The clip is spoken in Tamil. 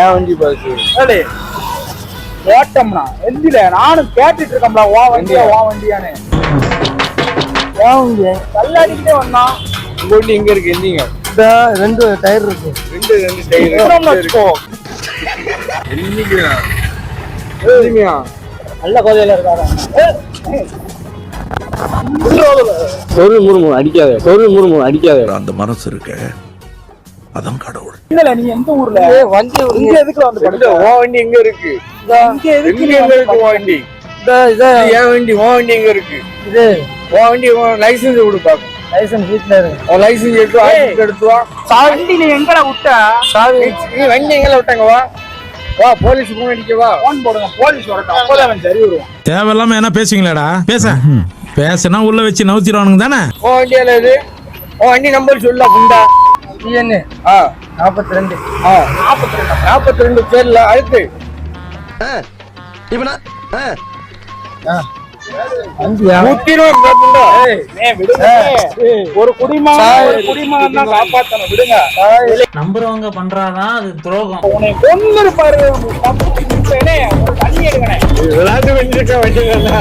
ஏன் வண்டி ஓட்டம்னா எந்தில நானும் கேட்டுட்டு இருக்கோம்ல வா வண்டியா வா வண்டியான்னு. ஏன் வண்டி? கல்லாடிக்கிட்டே வந்தான். வண்டி எங்க இருக்கு? எந்திங்க. ரெண்டு டயர் இருக்கு. ரெண்டு ரெண்டு டயர் வச்சுக்கோ. எந்திங்கயா நல்ல கோதையில இருக்காரு. ஒரு முருமு அடிக்காத. ஒரு முருமு அடிக்காத. அந்த மனசு இருக்க. அதான் கடவுள். இல்ல நீ எந்த ஊர்ல? வண்டி இங்க. எதுக்கு வந்து படுத்த உன் வண்டி எங்க இருக்கு? இங்க எதுக்கு எங்க நீ எங்க வந்து இருக்கு உன் வண்டி? இந்த இது. இது என் வண்டி உன் வண்டி எங்க இருக்கு? இது. உன் வண்டி லைசன்ஸ் கொடு பாப்போம் லைசன்ஸ் வீட்ல இருக்கு உன் லைசன்ஸ் எடுத்து ஆஃபீஸ் எடுத்து வா வண்டி நீ எங்கடா விட்ட? சாவி. நீ வண்டி எங்கல விட்டாங்க வா. வா போலீஸ் போன் அடிக்க வா. போன் போடுங்க போலீஸ் வரட்டும். அப்போதான் அவன் சரி வருவான். தேவையில்லாம என்ன பேசுவீங்களாடா? பேச. பேசினா உள்ள வச்சு நவுத்திடுவானுங்க தானே? உன் வண்டியால இது உன் வண்டி நம்பர் சொல்ல புண்டா டிஎன்ஏ ஆ. நாற்பத்தி ரெண்டு ஆ. நாற்பத்தி ரெண்டு பேர்ல அடுத்து நூத்திரும் புண்டா ஏய், விடுங்க. ஒரு தான் காப்பாத்தணும். விடுங்க. நம்புறவங்க பண்றாதான் அது துரோகம். உன்னை கொன்னு இருப்பாரு ஒரு தண்ணி எடுக்கணே விளையாட்டு வண்டி நல்லா